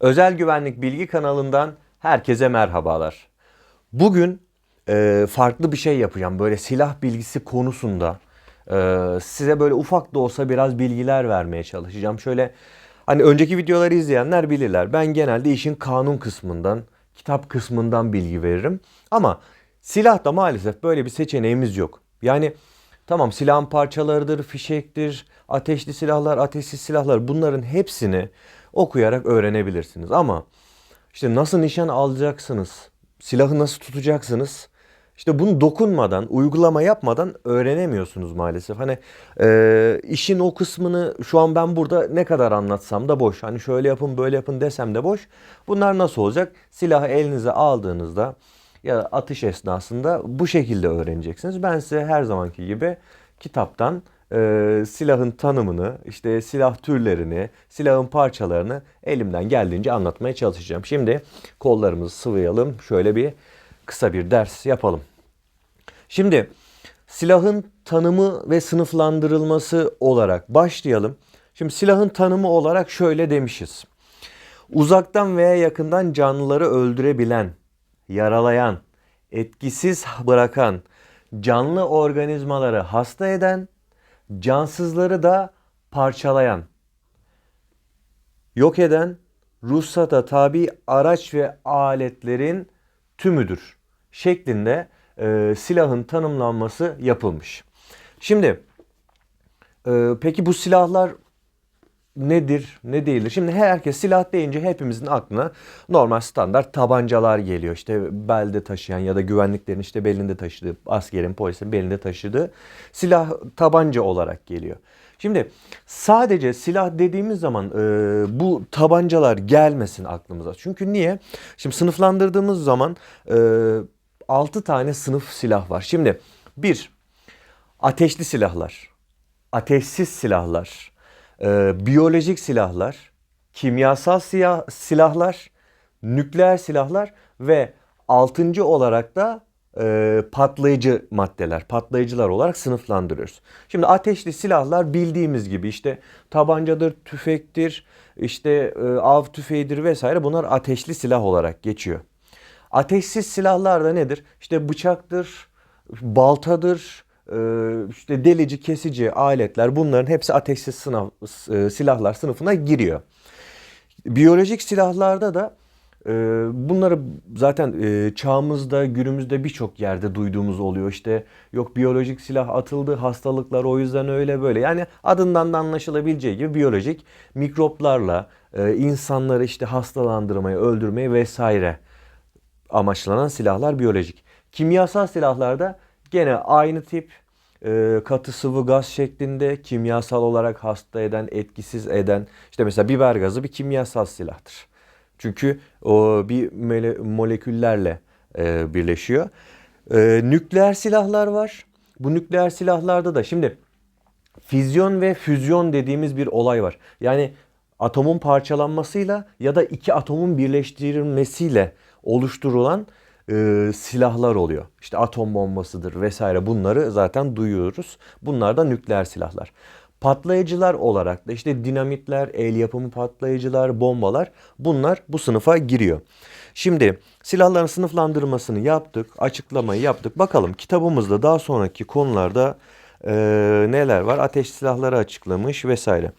Özel Güvenlik Bilgi kanalından herkese merhabalar. Bugün e, farklı bir şey yapacağım. Böyle silah bilgisi konusunda e, size böyle ufak da olsa biraz bilgiler vermeye çalışacağım. Şöyle hani önceki videoları izleyenler bilirler. Ben genelde işin kanun kısmından, kitap kısmından bilgi veririm. Ama silahta maalesef böyle bir seçeneğimiz yok. Yani tamam silahın parçalarıdır, fişektir, ateşli silahlar, ateşsiz silahlar bunların hepsini okuyarak öğrenebilirsiniz. Ama işte nasıl nişan alacaksınız, silahı nasıl tutacaksınız? İşte bunu dokunmadan, uygulama yapmadan öğrenemiyorsunuz maalesef. Hani e, işin o kısmını şu an ben burada ne kadar anlatsam da boş. Hani şöyle yapın böyle yapın desem de boş. Bunlar nasıl olacak? Silahı elinize aldığınızda ya atış esnasında bu şekilde öğreneceksiniz. Ben size her zamanki gibi kitaptan e, silahın tanımını, işte silah türlerini, silahın parçalarını elimden geldiğince anlatmaya çalışacağım. Şimdi kollarımızı sıvayalım. Şöyle bir kısa bir ders yapalım. Şimdi silahın tanımı ve sınıflandırılması olarak başlayalım. Şimdi silahın tanımı olarak şöyle demişiz. Uzaktan veya yakından canlıları öldürebilen, yaralayan, etkisiz bırakan, canlı organizmaları hasta eden, cansızları da parçalayan, yok eden, ruhsata tabi araç ve aletlerin tümüdür şeklinde e, silahın tanımlanması yapılmış. Şimdi e, peki bu silahlar nedir, ne değildir? Şimdi herkes silah deyince hepimizin aklına normal standart tabancalar geliyor. İşte belde taşıyan ya da güvenliklerin işte belinde taşıdığı, askerin, polisin belinde taşıdığı silah tabanca olarak geliyor. Şimdi sadece silah dediğimiz zaman e, bu tabancalar gelmesin aklımıza. Çünkü niye? Şimdi sınıflandırdığımız zaman e, 6 tane sınıf silah var. Şimdi bir ateşli silahlar, ateşsiz silahlar, e, biyolojik silahlar, kimyasal siyah, silahlar, nükleer silahlar ve altıncı olarak da e, patlayıcı maddeler, patlayıcılar olarak sınıflandırıyoruz. Şimdi ateşli silahlar bildiğimiz gibi işte tabancadır, tüfektir, işte e, av tüfeğidir vesaire bunlar ateşli silah olarak geçiyor. Ateşsiz silahlar da nedir? İşte bıçaktır, baltadır, işte delici, kesici aletler bunların hepsi ateşsiz sınav, e, silahlar sınıfına giriyor. Biyolojik silahlarda da e, bunları zaten çağımızda, günümüzde birçok yerde duyduğumuz oluyor. İşte yok biyolojik silah atıldı, hastalıklar o yüzden öyle böyle. Yani adından da anlaşılabileceği gibi biyolojik mikroplarla insanları işte hastalandırmayı, öldürmeyi vesaire amaçlanan silahlar biyolojik. Kimyasal silahlarda gene aynı tip e, katı sıvı gaz şeklinde kimyasal olarak hasta eden, etkisiz eden işte mesela biber gazı bir kimyasal silahtır. Çünkü o bir moleküllerle e, birleşiyor. E, nükleer silahlar var. Bu nükleer silahlarda da şimdi füzyon ve füzyon dediğimiz bir olay var. Yani atomun parçalanmasıyla ya da iki atomun birleştirilmesiyle oluşturulan e, silahlar oluyor. İşte atom bombasıdır vesaire bunları zaten duyuyoruz. Bunlar da nükleer silahlar. Patlayıcılar olarak da işte dinamitler, el yapımı patlayıcılar, bombalar bunlar bu sınıfa giriyor. Şimdi silahların sınıflandırmasını yaptık, açıklamayı yaptık. Bakalım kitabımızda daha sonraki konularda e, neler var? Ateş silahları açıklamış vesaire.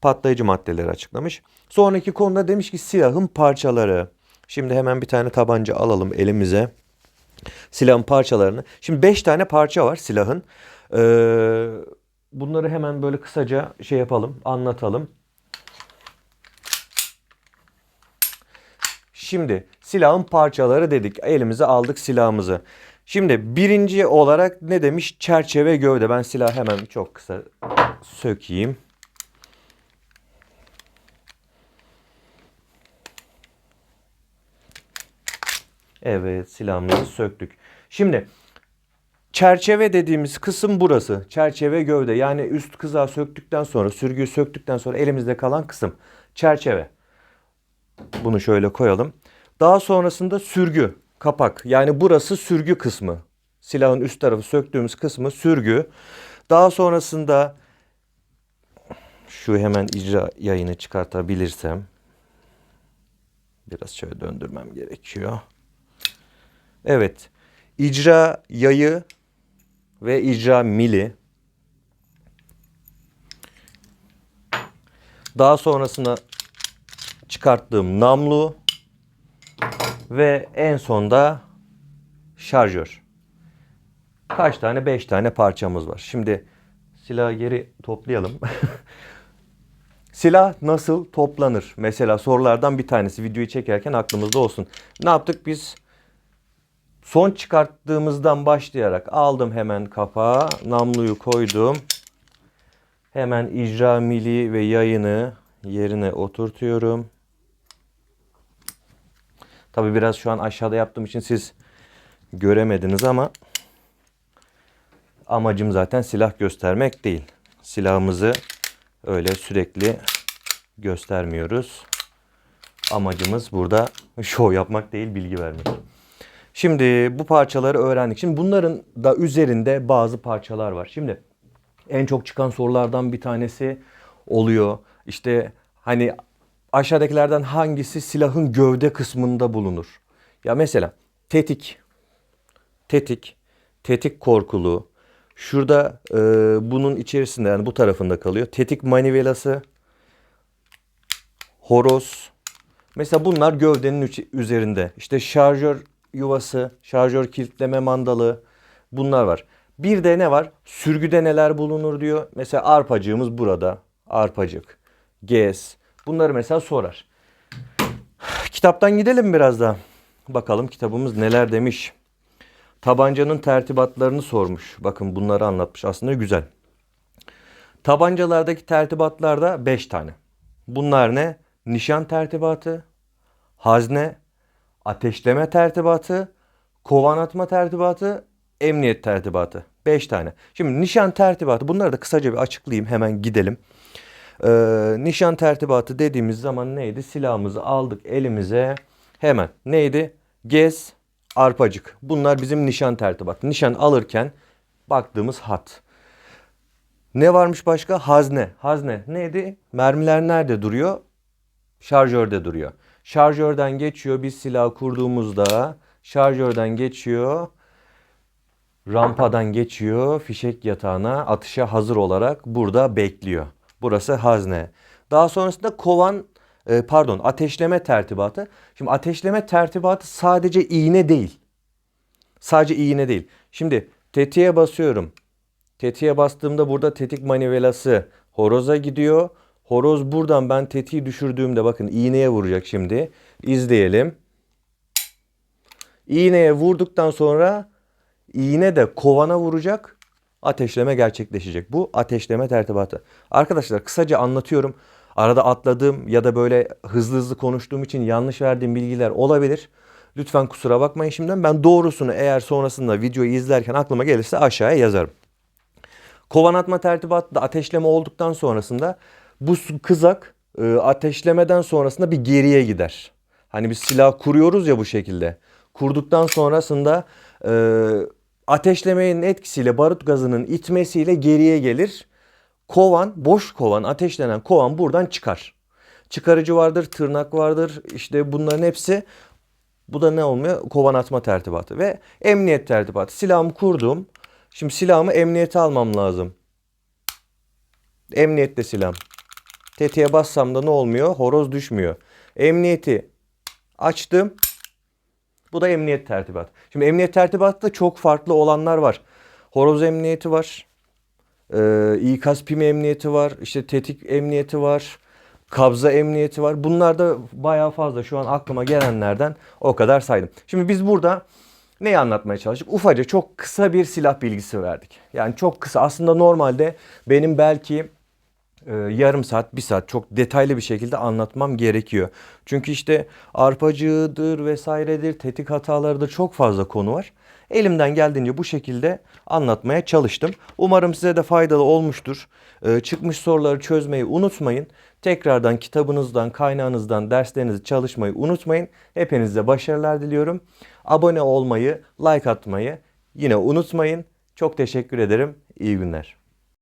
Patlayıcı maddeleri açıklamış. Sonraki konuda demiş ki silahın parçaları. Şimdi hemen bir tane tabanca alalım elimize. Silahın parçalarını. Şimdi 5 tane parça var silahın. Ee, bunları hemen böyle kısaca şey yapalım, anlatalım. Şimdi silahın parçaları dedik. Elimize aldık silahımızı. Şimdi birinci olarak ne demiş? Çerçeve gövde. Ben silahı hemen çok kısa sökeyim. Evet silahımızı söktük. Şimdi çerçeve dediğimiz kısım burası. Çerçeve gövde yani üst kızağı söktükten sonra sürgüyü söktükten sonra elimizde kalan kısım çerçeve. Bunu şöyle koyalım. Daha sonrasında sürgü kapak yani burası sürgü kısmı. Silahın üst tarafı söktüğümüz kısmı sürgü. Daha sonrasında şu hemen icra yayını çıkartabilirsem. Biraz şöyle döndürmem gerekiyor. Evet. İcra yayı ve icra mili. Daha sonrasında çıkarttığım namlu ve en sonda şarjör. Kaç tane? 5 tane parçamız var. Şimdi silahı geri toplayalım. Silah nasıl toplanır? Mesela sorulardan bir tanesi videoyu çekerken aklımızda olsun. Ne yaptık biz? Son çıkarttığımızdan başlayarak aldım hemen kapağı, namluyu koydum. Hemen icra mili ve yayını yerine oturtuyorum. Tabi biraz şu an aşağıda yaptığım için siz göremediniz ama amacım zaten silah göstermek değil. Silahımızı öyle sürekli göstermiyoruz. Amacımız burada şov yapmak değil, bilgi vermek. Şimdi bu parçaları öğrendik. Şimdi bunların da üzerinde bazı parçalar var. Şimdi en çok çıkan sorulardan bir tanesi oluyor. İşte hani aşağıdakilerden hangisi silahın gövde kısmında bulunur? Ya mesela tetik, tetik, tetik korkulu. Şurada e, bunun içerisinde yani bu tarafında kalıyor. Tetik manivelası, horoz. Mesela bunlar gövdenin üzerinde. İşte şarjör yuvası, şarjör kilitleme mandalı bunlar var. Bir de ne var? Sürgüde neler bulunur diyor. Mesela arpacığımız burada. Arpacık, gez. Bunları mesela sorar. Kitaptan gidelim biraz da. Bakalım kitabımız neler demiş. Tabancanın tertibatlarını sormuş. Bakın bunları anlatmış. Aslında güzel. Tabancalardaki tertibatlarda 5 tane. Bunlar ne? Nişan tertibatı, hazne, ateşleme tertibatı, kovan atma tertibatı, emniyet tertibatı. 5 tane. Şimdi nişan tertibatı bunları da kısaca bir açıklayayım hemen gidelim. Ee, nişan tertibatı dediğimiz zaman neydi? Silahımızı aldık elimize hemen neydi? Gez, arpacık. Bunlar bizim nişan tertibatı. Nişan alırken baktığımız hat. Ne varmış başka? Hazne. Hazne neydi? Mermiler nerede duruyor? Şarjörde duruyor. Şarjörden geçiyor. Biz silah kurduğumuzda şarjörden geçiyor. Rampadan geçiyor. Fişek yatağına atışa hazır olarak burada bekliyor. Burası hazne. Daha sonrasında kovan e, pardon ateşleme tertibatı. Şimdi ateşleme tertibatı sadece iğne değil. Sadece iğne değil. Şimdi tetiğe basıyorum. Tetiğe bastığımda burada tetik manivelası horoza gidiyor. Horoz buradan ben tetiği düşürdüğümde bakın iğneye vuracak şimdi. İzleyelim. İğneye vurduktan sonra iğne de kovana vuracak. Ateşleme gerçekleşecek. Bu ateşleme tertibatı. Arkadaşlar kısaca anlatıyorum. Arada atladığım ya da böyle hızlı hızlı konuştuğum için yanlış verdiğim bilgiler olabilir. Lütfen kusura bakmayın şimdiden. Ben doğrusunu eğer sonrasında videoyu izlerken aklıma gelirse aşağıya yazarım. Kovan atma tertibatı da ateşleme olduktan sonrasında bu kızak e, ateşlemeden sonrasında bir geriye gider. Hani biz silah kuruyoruz ya bu şekilde. Kurduktan sonrasında e, ateşlemenin etkisiyle barut gazının itmesiyle geriye gelir. Kovan, boş kovan, ateşlenen kovan buradan çıkar. Çıkarıcı vardır, tırnak vardır. İşte bunların hepsi bu da ne olmuyor? Kovan atma tertibatı ve emniyet tertibatı. Silahımı kurdum. Şimdi silahımı emniyete almam lazım. Emniyette silahım. Tetiğe bassam da ne olmuyor? Horoz düşmüyor. Emniyeti açtım. Bu da emniyet tertibatı. Şimdi emniyet tertibatı çok farklı olanlar var. Horoz emniyeti var. Ee, ikaz pimi emniyeti var. İşte tetik emniyeti var. Kabza emniyeti var. Bunlar da bayağı fazla. Şu an aklıma gelenlerden o kadar saydım. Şimdi biz burada neyi anlatmaya çalıştık? Ufaca çok kısa bir silah bilgisi verdik. Yani çok kısa. Aslında normalde benim belki e, yarım saat, bir saat çok detaylı bir şekilde anlatmam gerekiyor. Çünkü işte arpacığıdır vesairedir, tetik hatalarıdır çok fazla konu var. Elimden geldiğince bu şekilde anlatmaya çalıştım. Umarım size de faydalı olmuştur. E, çıkmış soruları çözmeyi unutmayın. Tekrardan kitabınızdan, kaynağınızdan derslerinizi çalışmayı unutmayın. Hepinize başarılar diliyorum. Abone olmayı, like atmayı yine unutmayın. Çok teşekkür ederim. İyi günler.